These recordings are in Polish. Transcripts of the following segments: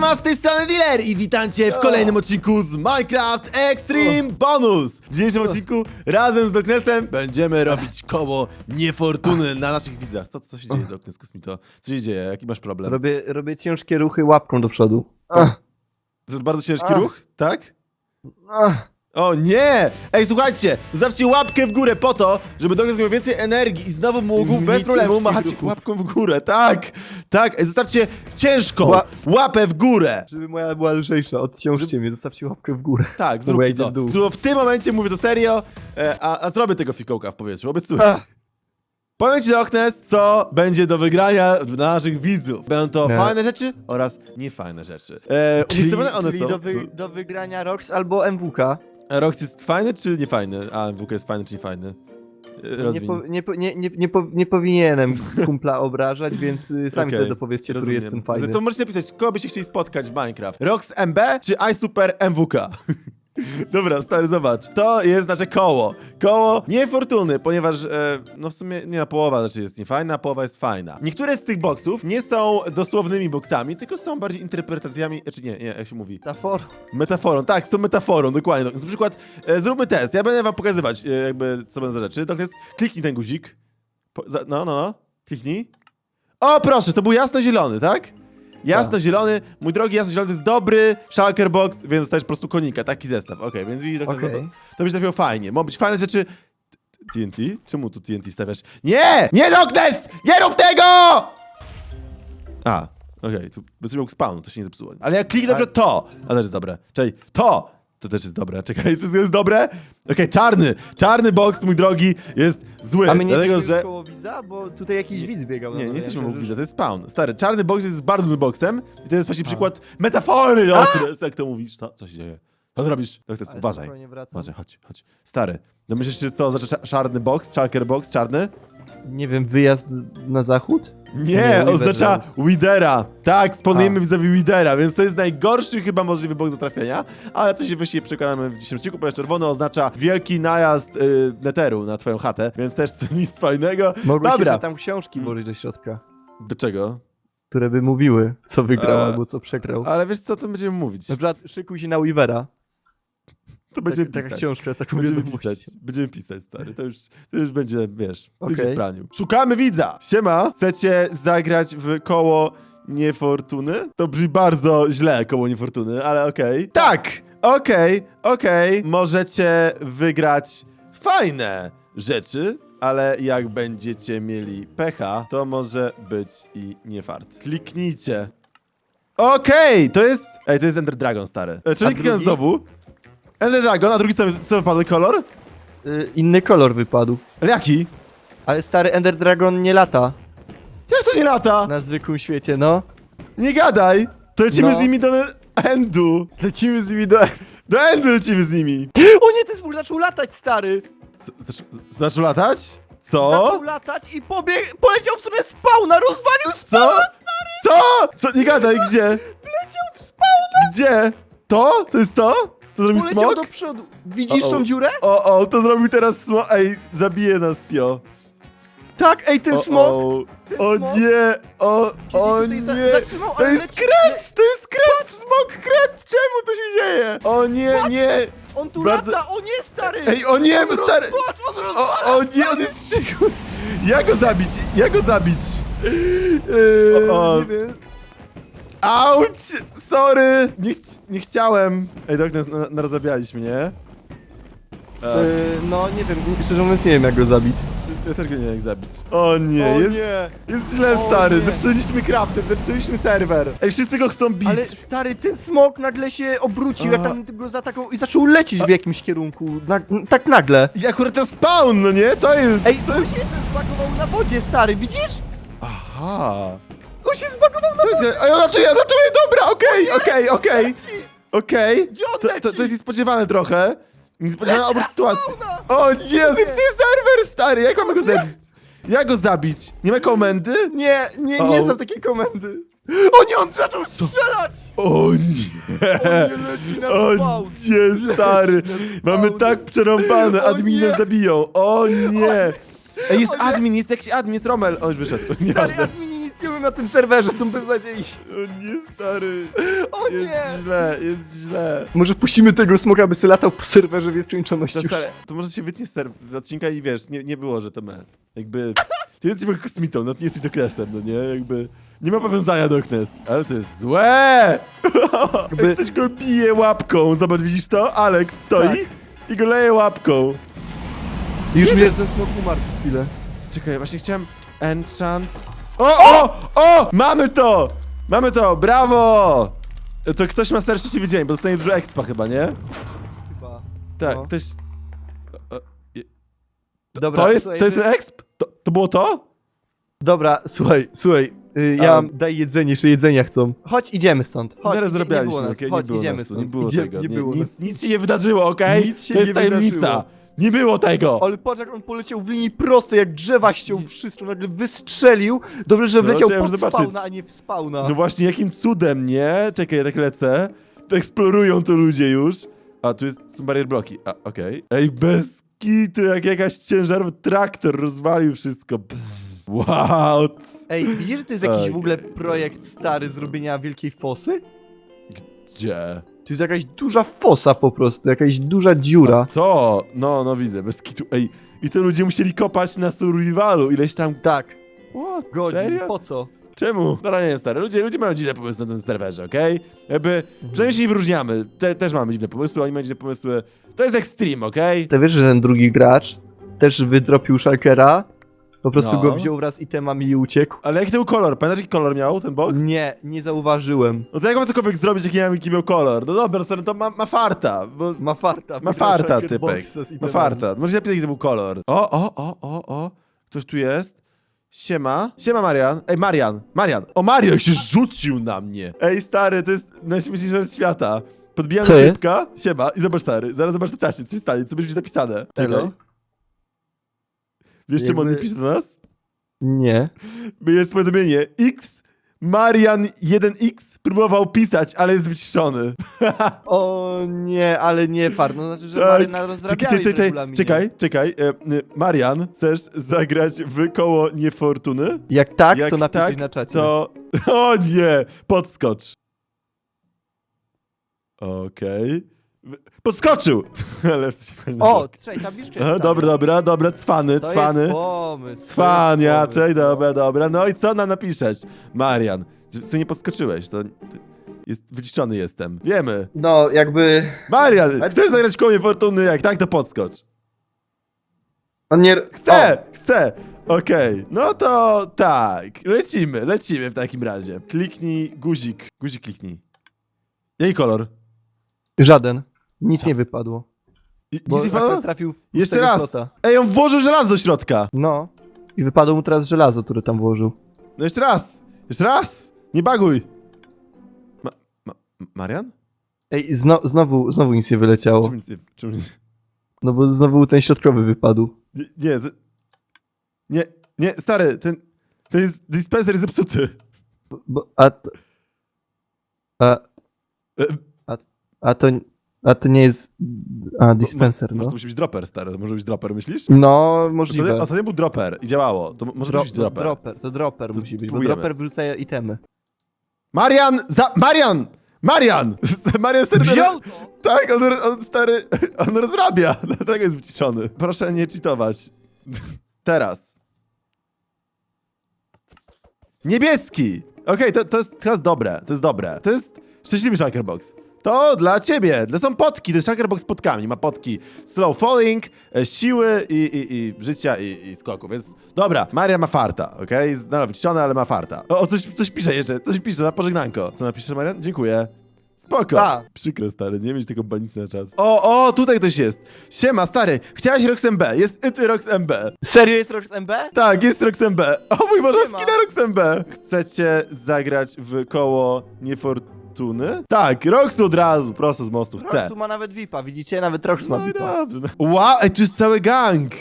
Siema, z tej strony Dealer i witajcie w kolejnym odcinku z Minecraft Extreme Bonus! W dzisiejszym odcinku razem z Doknesem będziemy robić koło niefortuny na naszych widzach. Co, co się dzieje, Doknes Kosmito? Co się dzieje? Jaki masz problem? Robię, robię ciężkie ruchy łapką do przodu. Ach, To jest bardzo ciężki Ach. ruch, tak? ach. O nie! Ej, słuchajcie! Zostawcie łapkę w górę po to, żeby Doknes miał więcej energii i znowu mógł bez problemu machać ruchów. łapką w górę. Tak! Tak! Ej, zostawcie ciężką Ła- łapę w górę! Żeby moja była lżejsza, odciążcie mnie, zostawcie łapkę w górę. Tak, zróbcie to. w dół. Zrób- W tym momencie mówię to serio, e, a, a zrobię tego fikołka w powietrzu, obiecuję. Ach. Powiem ci, Oknes, co będzie do wygrania dla naszych widzów. Będą to Nie. fajne rzeczy oraz niefajne rzeczy. E, umiejscowione one czyli są. do, wy, do wygrania Rox albo MWK. Rox jest fajny czy niefajny? A MWK jest fajny czy niefajny? Nie, po, nie, po, nie, nie, nie, po, nie powinienem kumpla obrażać, więc y, sami Okej, sobie dopowiedzcie, który rozumiem. jest ten fajny. To możecie napisać, kogo byście chcieli spotkać w Minecraft. Rox MB czy iSuper MWK? Dobra, stary, zobacz. To jest nasze koło. Koło niefortuny, ponieważ, e, no w sumie nie na połowa rzeczy jest niefajna, połowa jest fajna. Niektóre z tych boksów nie są dosłownymi boksami, tylko są bardziej interpretacjami, czy nie, nie, jak się mówi? Metafor. Metaforą, tak, są metaforą, dokładnie. Na przykład, e, zróbmy test, ja będę wam pokazywać, e, jakby, co będą za rzeczy. Natomiast kliknij ten guzik. Po, za, no, no, no, kliknij. O, proszę, to był jasno-zielony, tak? Jasno-zielony, mój drogi jasno-zielony to jest dobry shulker box, więc dostajesz po prostu konika, taki zestaw. Okej, więc widzisz. Okej. to, to byś trafił fajnie. Mogą być fajne rzeczy. TNT? Czemu tu TNT stawiasz? Nie! Nie, Doknes! Nie rób tego! A, okej, tu bez mógł spawn, to się nie zepsuło. Ale jak kliknę na przykład to, a też jest dobre. Czyli to, to też jest dobre. Czekaj, to jest dobre? Okej, czarny, czarny box, mój drogi, jest zły, A my nie dlatego, jesteśmy że... koło widza, bo tutaj jakiś widz biegał. Nie, na nie jesteśmy dole, obok widza, to jest spawn. Stary, czarny box jest bardzo złym boxem i to jest właśnie przykład metafory, okres, jak to mówisz. Co, co się dzieje? Co ty robisz? Tak, to jest, Ale uważaj. Uważaj, chodź, chodź. Stary, no myślisz, czy co oznacza cza- czarny box, czarker box, czarny? Nie wiem, wyjazd na zachód? Nie, Nie, oznacza Widera. Tak, sponujemy A. Widera, więc to jest najgorszy chyba możliwy box do trafienia, ale to się właściwie przekonamy w dzisiejszym odcinku, ponieważ czerwony oznacza wielki najazd y, Neteru na twoją chatę, więc też nic fajnego. Mogłeś Dobra, jeszcze tam książki włożyć do środka, do czego? które by mówiły, co wygrał A. albo co przegrał. Ale wiesz co, to będziemy mówić. Na przykład szykuj się na Weavera. To będziemy Tak, pisać. książka, taką Będziemy wiadomość. pisać, będziemy pisać, stary. To już, to już będzie, wiesz, będzie Okej. w praniu. Szukamy widza! Siema! Chcecie zagrać w koło niefortuny? To brzmi bardzo źle, koło niefortuny, ale okej. Tak! Okej, okej. Możecie wygrać fajne rzeczy, ale jak będziecie mieli pecha, to może być i nie fart. Kliknijcie. Okej, to jest... Ej, to jest Ender Dragon, stary. E, Czyli klikam znowu. Ender Dragon, a drugi co, co wypadł? Kolor? Y, inny kolor wypadł. Ale jaki? Ale stary Ender Dragon nie lata Jak to nie lata? na zwykłym świecie, no. Nie gadaj! To lecimy No. z nimi do Endu. Lecimy z nimi do... Do Endu lecimy z nimi. O nie, ten smur zaczął latać, stary! Co, zac- zaczął latać? Co? Zaczął latać i pobiegł, poleciał w stronę spawna, rozwalił Co? Co? Co? Nie gadaj, gdzie? Leciał w spawn! Gdzie? To? To jest to? To zrobił Poleciał smok? do przodu. Widzisz tą dziurę? O, o, to zrobił teraz smok. Ej, zabije nas, Pio. Tak, ej, ten O, smok! o, ten o smok nie, o, o tutaj za- nie. zatrzymał, To ale jest leci- kret! To jest kret! Smok kret! Czemu to się dzieje? O nie, nie! On tu Bardzo- lata, o nie, stary! Ej, o nie, on stary! Rozpacz, on. O, o nie, on jest cicho! Jak go zabić? Jak go zabić? Eee, o. Nie wiem. Auć! Sorry! Nie, nie chciałem. Ej, Darkness, na, narozabiałeś mnie. E, Eee, no, nie wiem, szczerze mówiąc nie wiem jak go zabić. ja też go nie wiem jak zabić. O nie, jest, nie! jest źle, O stary. nie. Zepsuliśmy crafty, zepsuliśmy serwer. Ej, wszyscy go chcą bić. Ale stary, ten smok nagle się obrócił, jak A. tam go zaatakował i zaczął lecieć w jakimś kierunku. Na, tak nagle. I akurat ten spawn, no nie? To jest... Ej, to jest... się zbagował na wodzie, stary, widzisz? Aha. On się zbagował na Co jest? Ej, on latuje, latuje, dobra, okej, okej, okej. Okej. To, jest niespodziewane trochę. Niespodziewana obrót sytuacji. O nie, zepsuję serwer, stary! Jak mamy go zabić? Jak go zabić? Nie ma komendy? Nie, nie, nie O. znam takiej komendy. O nie, on zaczął strzelać! O nie! O nie, leci na O spawn. nie, stary! Mamy tak przerąbane, O adminy nie. zabiją. O nie! Ej, jest admin, jest jakiś admin, jest Romel. O, już wyszedł. Stary, Nieważne. admini na tym serwerze, są beznadziejni. O nie, stary. O Jest nie! źle, jest źle. Może puścimy tego smoka, by se latał po serwerze w nieskończoność już. stary, to może się wytnie z serw- z odcinka i wiesz, nie, nie było, że to me. Jakby. Ty jesteś tylko kosmitą, no ty jesteś Doknesem, no nie? Jakby. Nie ma powiązania do Knes, ale to jest złe! Jakby- Jak ktoś go bije łapką, zobacz, widzisz to? Alex stoi Tak. i go leje łapką. Już mi jest ten smok umarł przez chwilę. Czekaj, właśnie chciałem enchant. O, o, o! Mamy to! Mamy to, brawo! To ktoś ma starszy szczęśliwy dzień, bo dostanie dużo expa chyba, nie? Chyba. Tak, No. ktoś... Dobra, To jest, słuchaj, to jest ten exp? To, to było to? Dobra, słuchaj, słuchaj. y, ja mam, daj jedzenie, jeszcze jedzenia chcą. Chodź, idziemy stąd. Chodź, Zaraz idzie- zrobialiśmy, było nas, okej? Chodź, nie było idziemy nas tu, stąd. nie było Idzie- tego. Nie Nie, było nic, nic się nie wydarzyło, okej? Nic się To jest nie wydarzyło. Nie było tego. Ale patrz jak on poleciał w linii prostej, jak drzewa ściął wszystko, nagle wystrzelił. Dobrze, że Co? wleciał Chciałem pod zobaczyć. spawna, a nie w spawna. No właśnie, jakim cudem, nie? Czekaj, ja tak lecę. To eksplorują to ludzie już. A, tu jest, są barier bloki. A, okej. Ej, bez kitu, jak jakaś ciężarowy traktor rozwalił wszystko. Pff. Wow. Ej, widzisz, że to jest jakiś w ogóle oj, oj. projekt stary zrobienia wielkiej fosy? Gdzie? To jest jakaś duża fosa po prostu, jakaś duża dziura. To, no, no widzę, bez kitu. Ej, i to ludzie musieli kopać na survivalu, ileś tam... Tak, What? godzin, Serio? po co? Czemu? No nie, stary. Ludzie, ludzie mają dziwne pomysły na tym serwerze, okej? Jakby, przynajmniej się nie wyróżniamy. Te, też mamy dziwne pomysły, oni mają dziwne pomysły. To jest Extreme, okej? Ty wiesz, że ten drugi gracz też wydropił Shulkera? Po prostu No. go wziął wraz z itemami i uciekł? Ale jaki to był kolor? Pamiętasz jaki kolor miał ten box? Nie, nie zauważyłem. No to jak mam cokolwiek zrobić, jaki, miał, jaki miał kolor? No dobra, stary, to ma, ma farta, bo... Ma farta. Ma wygrał farta, Shulker typek. boxa z Ma itemami. farta. Może napisać, jaki to był kolor. O, o, o, o, o. Ktoś tu jest. Siema. Siema, Marian. Ej, Marian. Marian. O, Marian się rzucił na mnie. Ej, stary, to jest najśmieszniejsza rzecz świata. Podbijam Co typka. Siema. I zobacz, stary. Zaraz zobacz na czasie, co się stanie, co będzie napisane. Czekaj. Elo? Wiesz, czemu on Jakby- pisze do nas? Nie. Bo jest powiadomienie. X Marian 1X próbował pisać, ale jest wyciszony. O nie, ale nie far. No znaczy, że Tak. Czekaj, czekaj, czekaj, regulaminie. czekaj, czekaj. E, Marian, chcesz zagrać w koło niefortuny? Jak tak, Jak to napisz tak, na czacie. To. O nie! Podskocz. Okej. Podskoczył! Ale w sensie O, trzej, tabliczkę Aha, Dobra, dobra, dobra, cwany, To cwany. jest pomysł. to Cwaniaczek, jest pomysł, dobra, dobra. No i co nam napiszesz? Marian, w sumie nie podskoczyłeś, to... to Jest, wyciszony jestem. Wiemy. No, jakby... Marian, Ale- chcesz zagrać koło niefortuny? Jak tak, to podskocz. On nie... Chcę! Chcę! Okej, no to tak. Lecimy, lecimy w takim razie. Kliknij guzik. Guzik kliknij. Jaki kolor? Żaden. Nic nie wypadło. I- Bo Nic nie akurat wpadło? trafił w Jeszcze raz! slota. Ej, on włożył żelazo do środka! No. I wypadło mu teraz żelazo, które tam włożył. No jeszcze raz! Jeszcze raz! Nie baguj! Ma, ma, Marian? Ej, zno, znowu, znowu nic nie wyleciało. Czym nic, nie- czym nic, No bo znowu ten środkowy wypadł. nie, nie, z- nie, nie, stary, ten, ten jest, dispenser jest zepsuty. Bo, a, to- a, E, a to... A to nie jest... A, dispenser, może, no. to musi być dropper, stary, to może być dropper, myślisz? No, możliwe. Ostatnio, ostatnio był dropper i działało, to mo- może Dro, być dropper. dropper, to dropper musi być, bo dropper wrzuca itemy. Marian! Za, Marian! Marian! Marian stary... Wziął to! Tak, on, on stary, on rozrabia, dlatego jest wyciszony. Proszę nie cheatować. Teraz. Niebieski! Okej, to, to, jest, to jest dobre, to jest dobre. To jest szczęśliwy Shulker Box. To dla ciebie, to są potki, to jest Shulker Box z potkami. Ma potki slow falling, e, siły i, i, i życia i, i skoku, więc dobra. Maria ma farta, okej? Okay? Nadal wyciszony, ale ma farta. O, o coś, coś pisze jeszcze, coś pisze na pożegnanko. Co napisze Marian? Dziękuję. Spoko. Ta. Przykre, stary, nie mieć tego banicy na czas. O, o, tutaj ktoś jest. Siema, stary, chciałeś Rox MB, jest Ity Rox MB. Serio jest Rox MB? Tak, jest Rox MB. O mój Boże, skina Rox MB. Chcecie zagrać w koło Tak, Roxu od razu, prosto z mostu, chcę. Roxu ma nawet VIPa, widzicie? Nawet Rox ma No i VIPa. dobrze. no. Wow, ej, tu jest cały gang.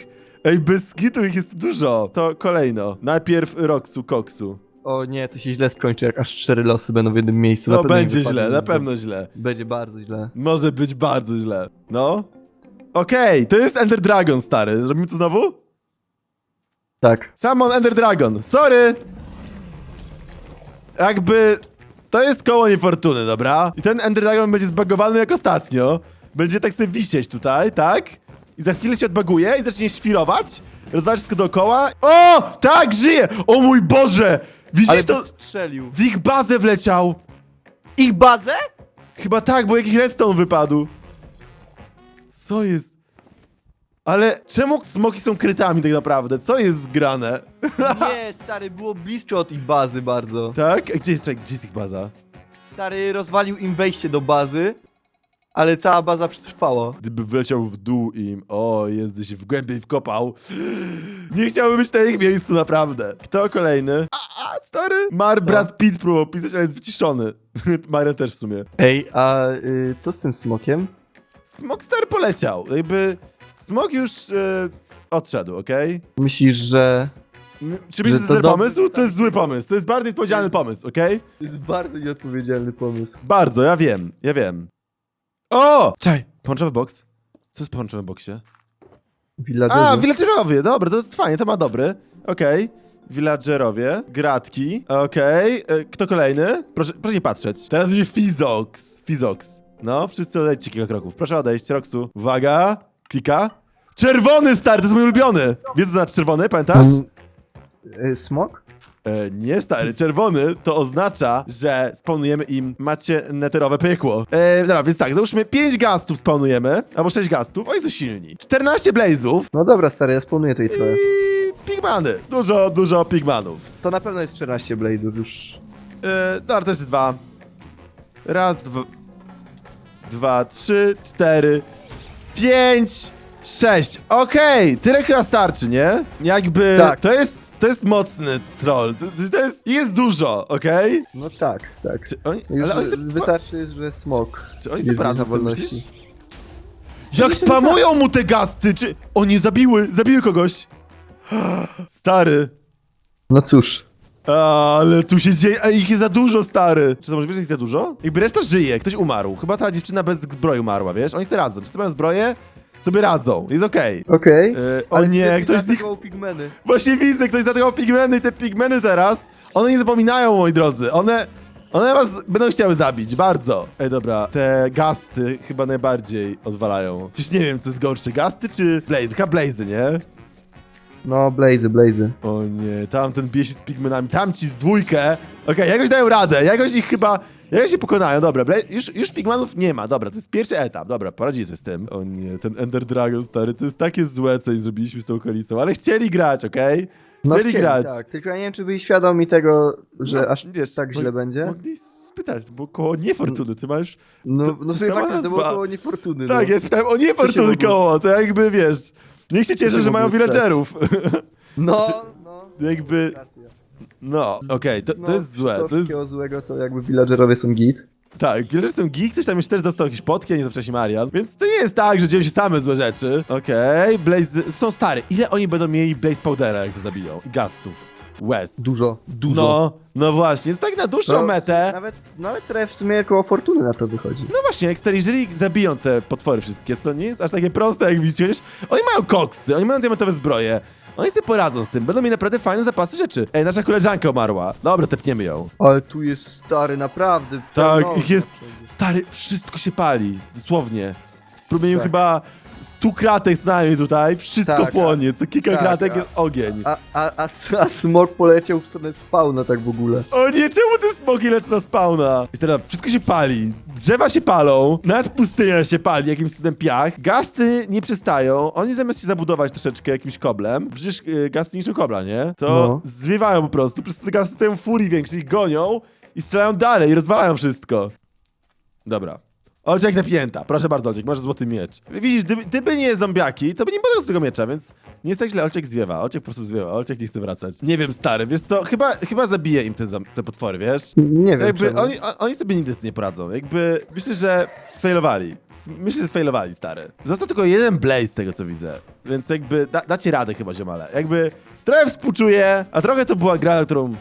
Ej, bez kitu ich jest dużo. To kolejno. Najpierw Roxu, Koksu. O nie, to się źle skończy, jak aż cztery losy będą w jednym miejscu. To Na pewno nie będzie wypadnie źle, na nic. pewno źle. Będzie bardzo źle. Może być bardzo źle. No. Okej, to jest Ender Dragon, stary. Zrobimy to znowu? Tak. Summon Ender Dragon. Sorry! jakby to jest koło niefortuny, dobra? I ten Ender Dragon będzie zbagowany jak ostatnio. Będzie tak sobie wisieć tutaj, tak? I za chwilę się odbaguje i zacznie świrować, rozwalać wszystko dookoła. O! Tak, żyje! O mój Boże! Widzisz Ale to? wystrzelił. W ich bazę wleciał! Ich bazę? Chyba tak, bo jakiś redstone wypadł. Co jest? Ale czemu smoki są krytami tak naprawdę? Co jest zgrane? Nie, stary, było blisko od ich bazy bardzo. Tak? A Gdzie jest, czekaj, gdzie jest ich baza? Stary rozwalił im wejście do bazy, ale cała baza przetrwała. Gdyby wleciał w dół im, o, jest się w głębiej wkopał. Nie chciałbym być na ich miejscu, naprawdę. Kto kolejny? A, a stary? Mar Brad Pitt próbował pisać, ale jest wyciszony. Marian też w sumie. Ej, a y, co z tym smokiem? Smok stary poleciał. Jakby, smok już e, odszedł, okej? Myślisz, że... M- Czy myślisz, że to to jest dobrze. pomysł? To jest zły pomysł. To jest bardzo odpowiedzialny pomysł, okej? To jest bardzo nieodpowiedzialny pomysł. Bardzo, ja wiem, ja wiem. O! Czaj, pomarańczowy box. Co jest w boksie? Villagerzy. A, villagerowie, dobra, to jest fajnie, to ma dobry. Okej. Villagerowie, gratki, okej. E, Kto kolejny? Proszę, proszę nie patrzeć. Teraz będzie Fizox. Fizox. No, wszyscy odejdźcie kilka kroków. Proszę odejść, Roxu. Uwaga, klika. Czerwony, stary, to jest mój ulubiony. Wiesz, co znaczy czerwony, pamiętasz? Y, smok? E, nie, stary, czerwony to oznacza, że spawnujemy im macie neterowe piekło. E, dobra, więc tak, załóżmy 5 gastów spawnujemy, albo 6 gastów, oni są silni. 14 blazów No dobra, stary, ja spawnuję to i i pigmany. Dużo, dużo pigmanów. To na pewno jest 14 blade'ów już. E, dobra, też dwa. Raz, dwa, dwa, trzy, cztery, pięć, sześć. Okej, tyle chyba starczy, nie? Jakby, Tak. to jest, to jest mocny troll. To, to jest, jest dużo, okej? No tak, tak. Czy oni, Już ale oni sobie, wystarczy, że smok. czy oni sobie na z tym, wolności. myślisz? Jak spamują mu te gasty, czy... Oni zabiły, zabiły kogoś. Stary. No cóż. Ale tu się dzieje, a ich jest za dużo, stary. Czy to może wiesz, że ich za dużo? Jakby reszta żyje, ktoś umarł. Chyba ta dziewczyna bez zbroi umarła, wiesz? Oni sobie radzą. Czy mają zbroję? Sobie radzą, jest okej. Okej. Yy, o nie, ktoś z nich... pigmeny. Właśnie widzę, ktoś zaatakował pigmeny i te pigmeny teraz, one nie zapominają, moi drodzy. One... One was będą chciały zabić, bardzo. Ej, dobra, te gasty chyba najbardziej odwalają. Przecież nie wiem, co jest gorsze, gasty czy blazy? Chyba blazy, nie? No, blazy, blazy. O nie, tamten bije się z pigmenami, tamci z dwójkę. Okej, jakoś dają radę, jakoś ich chyba... Jakoś się pokonają, dobra, już, już pigmanów nie ma, dobra, to jest pierwszy etap, dobra, poradzi sobie z tym. O nie, ten Ender Dragon, stary, to jest takie złe, co im zrobiliśmy z tą okolicą, ale chcieli grać, okej? No Chcieli grać. Tak, tylko ja nie wiem, czy byli świadomi tego, że No, aż wiesz, tak mo- źle będzie. Mogli spytać, bo koło niefortuny, ty masz... No, to- no to sobie sama to było nazwa. koło niefortuny. Tak, no. ja spytałem o niefortuny koło, to jakby, wiesz... Niech się cieszę, się że mają villagerów. No, Czy- no. jakby, no, okej, to, to No, jest złe, to jest... złego, to jakby villagerowie są git. Tak, są geek, ktoś tam już też dostał jakieś potki, a nie to wcześniej Marian. Więc to nie jest tak, że dzieją się same złe rzeczy. Okej, Blaze... Są stary. Ile oni będą mieli Blaze Powdera, jak to zabiją? I gastów. West. Dużo, dużo. No, no właśnie, więc tak na dłuższą No, metę... Nawet, nawet trochę w sumie koło fortuny na to wychodzi. No właśnie, jak stary, jeżeli zabiją te potwory wszystkie, co nie jest aż takie proste, jak chociaż oni mają koksy, oni mają diamentowe zbroje. Oni sobie poradzą z tym, będą mieli naprawdę fajne zapasy rzeczy. Ej, nasza koleżanka umarła. Dobra, tepniemy ją. Ale tu jest stary, naprawdę. Tak, pełno ich jest... Stary, wszystko się pali, dosłownie. W promieniu Tak. chyba 100 kratek z nami tutaj, wszystko Tak, płonie, co kilka tak, kratek a- jest ogień. A, a, a, a smok poleciał w stronę spawna tak w ogóle. O nie, czemu te smoki lecą na spawna? I teraz wszystko się pali, drzewa się palą, nawet pustynia się pali, jakimś cudem piach, gasty nie przestają, oni zamiast się zabudować troszeczkę jakimś koblem, przecież y, gasty niszczą kobla, nie? To No. zwiewają po prostu, po prostu te gasty stają w furii większej, ich gonią i strzelają dalej i rozwalają wszystko. Dobra. Olciak napięta. Proszę bardzo, Olciak, masz złoty miecz. Widzisz, gdyby, gdyby nie zombiaki, to by nie było z tego miecza, więc nie jest tak źle. Olciak zwiewa. Olciak po prostu zwiewa. Olciak nie chce wracać. Nie wiem, stary, wiesz co? Chyba, chyba zabije im te, zom- te potwory, wiesz? Nie wiem Jakby czemu. oni, o- oni sobie nigdy z nie poradzą. Jakby myślę, że sfailowali. Myślę, że sfailowali, stary. Został tylko jeden blaze z tego, co widzę. Więc jakby da, dacie radę chyba, ziomale. Jakby trochę współczuję, a trochę to była gra, na którą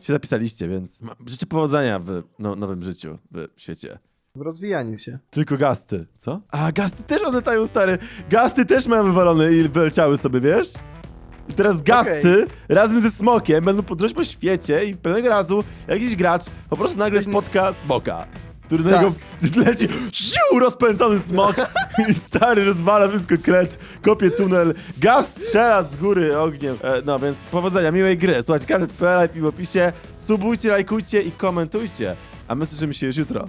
się zapisaliście, więc ma- życzę powodzenia w no, nowym życiu, w świecie. W rozwijaniu się. Tylko gasty. Co? A, gasty też one tają, stary. Gasty też mają wywalone i wyleciały sobie, wiesz? I teraz gasty razem ze smokiem będą podróżować po świecie i pewnego razu jakiś gracz po prostu nagle spotka smoka. Który na Tak. niego leci, siu, rozpędzony smok i stary rozwala wszystko kret, kopie tunel, gaz strzela z góry ogniem. E, no więc powodzenia, miłej gry. Słuchajcie, kadet.pl w opisie, subujcie, lajkujcie i komentujcie. A my słyszymy się już jutro.